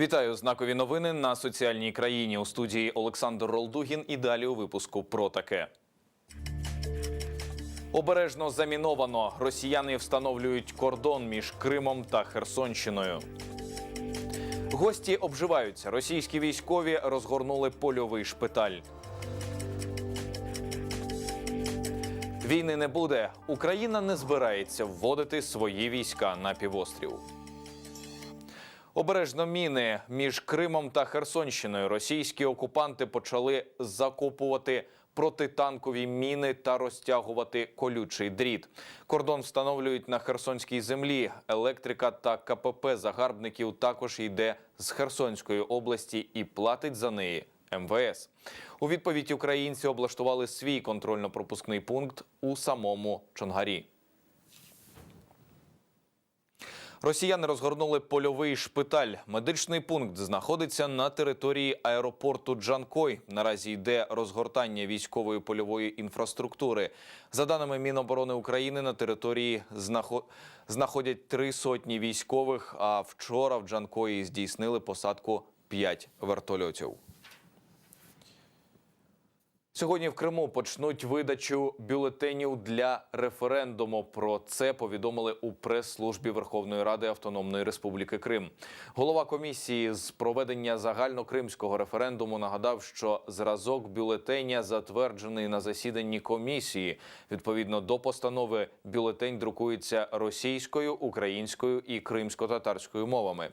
Вітаю знакові новини на соціальній країні у студії Олександр Ролдугін. І далі у випуску про таке. Обережно заміновано. Росіяни встановлюють кордон між Кримом та Херсонщиною. Гості обживаються. Російські військові розгорнули польовий шпиталь. Війни не буде. Україна не збирається вводити свої війська на півострів. Обережно міни між Кримом та Херсонщиною російські окупанти почали закопувати протитанкові міни та розтягувати колючий дріт. Кордон встановлюють на Херсонській землі. Електрика та КПП загарбників також йде з Херсонської області і платить за неї МВС. У відповідь українці облаштували свій контрольно-пропускний пункт у самому Чонгарі. Росіяни розгорнули польовий шпиталь. Медичний пункт знаходиться на території аеропорту Джанкой. Наразі йде розгортання військової польової інфраструктури. За даними Міноборони України, на території знаходять три сотні військових. А вчора в Джанкої здійснили посадку п'ять вертольотів. Сьогодні в Криму почнуть видачу бюлетенів для референдуму. Про це повідомили у прес-службі Верховної Ради Автономної Республіки Крим. Голова комісії з проведення загальнокримського референдуму нагадав, що зразок бюлетеня затверджений на засіданні комісії. Відповідно до постанови, бюлетень друкується російською, українською і кримсько-татарською мовами.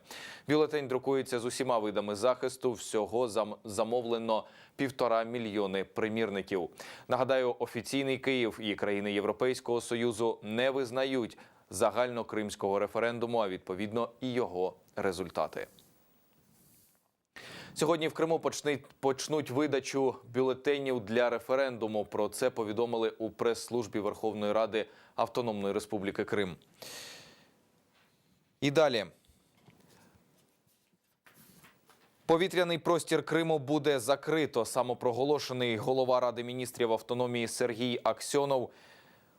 Бюлетень друкується з усіма видами захисту. Всього замовлено півтора мільйони примірників. Нагадаю, офіційний Київ і країни Європейського союзу не визнають загальнокримського референдуму, а відповідно і його результати. Сьогодні в Криму почнуть, почнуть видачу бюлетенів для референдуму. Про це повідомили у прес-службі Верховної Ради Автономної Республіки Крим. І далі. Повітряний простір Криму буде закрито. Самопроголошений голова Ради міністрів автономії Сергій Аксьонов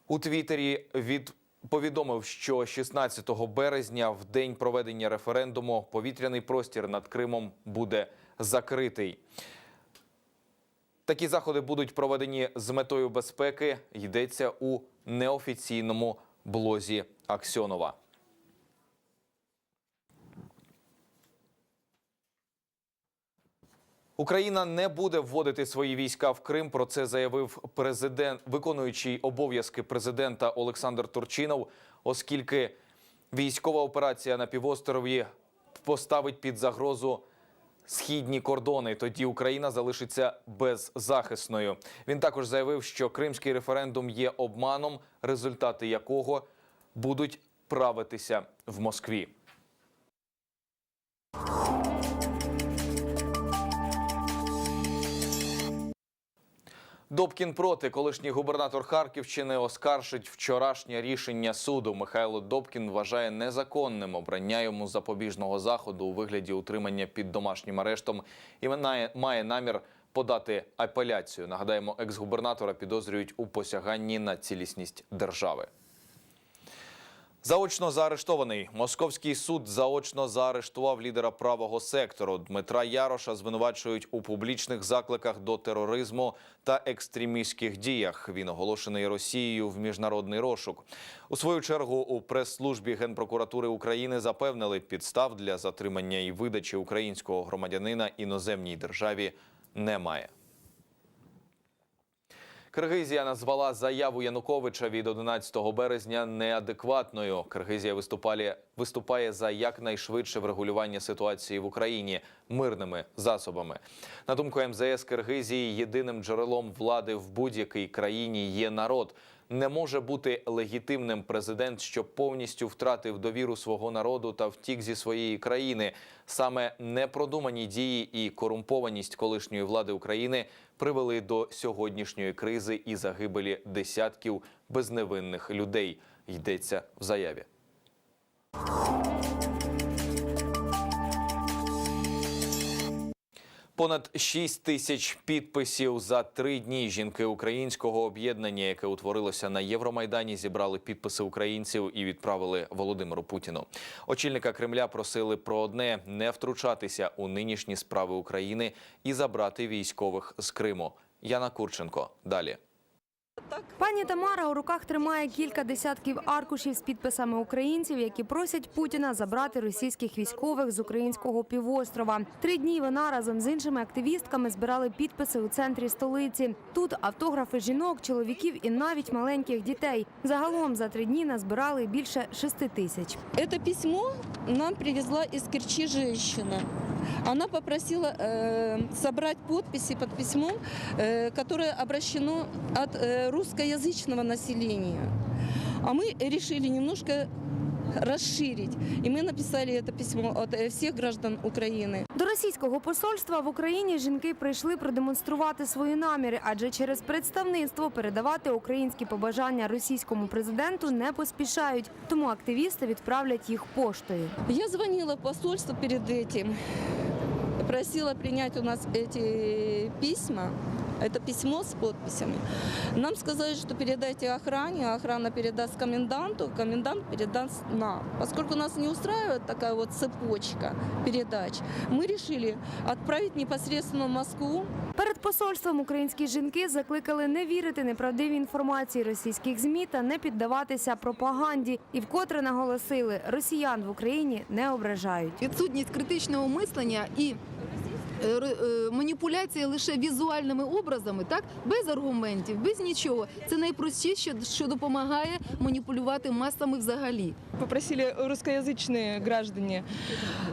у Твіттері від повідомив, що 16 березня, в день проведення референдуму, повітряний простір над Кримом буде закритий. Такі заходи будуть проведені з метою безпеки. Йдеться у неофіційному блозі Аксьонова. Україна не буде вводити свої війська в Крим. Про це заявив президент, виконуючий обов'язки президента Олександр Турчинов, оскільки військова операція на півострові поставить під загрозу східні кордони. Тоді Україна залишиться беззахисною. Він також заявив, що кримський референдум є обманом, результати якого будуть правитися в Москві. Добкін проти колишній губернатор Харківщини оскаржить вчорашнє рішення суду. Михайло Добкін вважає незаконним обрання йому запобіжного заходу у вигляді утримання під домашнім арештом і має, намір подати апеляцію. Нагадаємо, екс-губернатора підозрюють у посяганні на цілісність держави. Заочно заарештований московський суд заочно заарештував лідера правого сектору Дмитра Яроша. Звинувачують у публічних закликах до тероризму та екстремістських діях. Він оголошений Росією в міжнародний розшук. У свою чергу у прес-службі генпрокуратури України запевнили, підстав для затримання і видачі українського громадянина іноземній державі немає. Киргизія назвала заяву Януковича від 11 березня неадекватною. Киргизія виступає, виступає за якнайшвидше врегулювання ситуації в Україні мирними засобами. На думку МЗС Киргизії, єдиним джерелом влади в будь-якій країні є народ. Не може бути легітимним президент, що повністю втратив довіру свого народу та втік зі своєї країни. Саме непродумані дії і корумпованість колишньої влади України привели до сьогоднішньої кризи і загибелі десятків безневинних людей. Йдеться в заяві. Понад 6 тисяч підписів за три дні жінки українського об'єднання, яке утворилося на Євромайдані, зібрали підписи українців і відправили Володимиру Путіну. Очільника Кремля просили про одне не втручатися у нинішні справи України і забрати військових з Криму. Яна Курченко далі. Пані Тамара у руках тримає кілька десятків аркушів з підписами українців, які просять Путіна забрати російських військових з українського півострова. Три дні вона разом з іншими активістками збирали підписи у центрі столиці. Тут автографи жінок, чоловіків і навіть маленьких дітей. Загалом за три дні назбирали більше шести тисяч. Это письмо нам привезла из Керчи женщина Она попросила э, собрать подписи под письмом, э, которое обращено от э, русскоязычного населения. А мы решили немножко расширить. И мы написали это письмо от э, всех граждан Украины. До російського посольства в Україні жінки прийшли продемонструвати свої наміри, адже через представництво передавати українські побажання російському президенту не поспішають. Тому активісти відправлять їх поштою. Я звонила в посольство перед этим, просила принять у нас эти письма, это письмо с подписями. Нам сказали, что передайте охране, а охрана передаст коменданту, комендант передаст нам. Поскольку нас не устраивает такая вот цепочка передач, мы решили отправить непосредственно в Москву Перед посольством українські жінки закликали не вірити неправдивій інформації російських змі та не піддаватися пропаганді. І вкотре наголосили, росіян в Україні не ображають. відсутність критичного мислення і е, р- е, маніпуляція лише візуальними образами, так без аргументів, без нічого. Це найпростіше, що допомагає маніпулювати масами взагалі Попросили русскоязычные граждане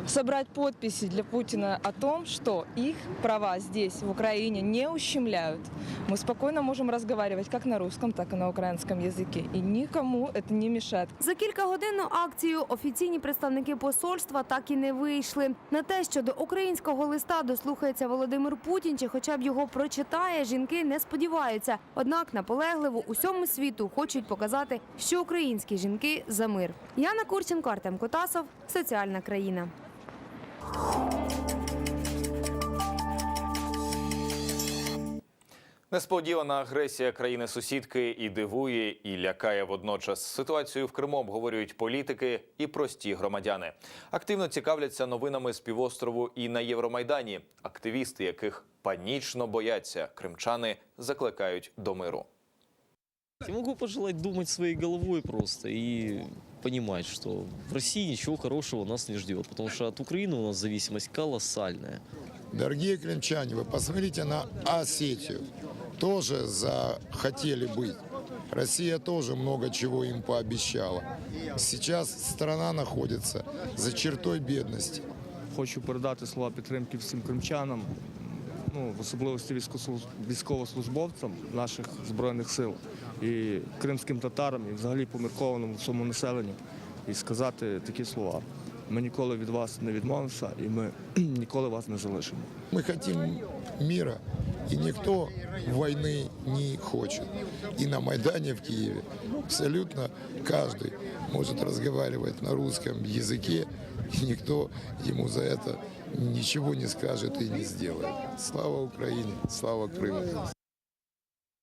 собрать подписи для Путина о том, что их права здесь, в Украине, не ущемляют. Мы спокойно можем разговаривать как на русском, так и на украинском языке. И никому это не мешает. За кількагодинну акцію офіційні представники посольства так і не вийшли. На те, що до українського листа дослухається Володимир Путін, чи хоча б його прочитає, жінки не сподіваються. Однак наполегливо усьому світу хочуть показати, що українські жінки за мир. Яна Курченко, Артем Котасов, соціальна країна. Несподівана агресія країни-сусідки і дивує, і лякає водночас. Ситуацію в Криму обговорюють політики і прості громадяни. Активно цікавляться новинами з півострову і на Євромайдані. Активісти, яких панічно бояться, кримчани закликають до миру. Я могу пожелать думать своей головой просто и понимать, что в России ничего хорошего нас не ждет, потому что от Украины у нас зависимость колоссальная. Дорогие крымчане, вы посмотрите на Осетию. Тоже захотели быть. Россия тоже много чего им пообещала. Сейчас страна находится за чертой бедности. Хочу передати слова підтримки всім кримчанам, ну, в особливості військовослуж- військовослужбовцям наших збройних сил і кримським татарам, і взагалі поміркованому всьому населенню, і сказати такі слова. Ми ніколи від вас не відмовимося, і ми ніколи вас не залишимо. Мы хотим мира, и никто войны не хочет. И на Майдане в Киеве абсолютно каждый может разговаривать на русском языке, и никто ему за это ничего не скажет и не сделает. Слава Украине, слава Крыму.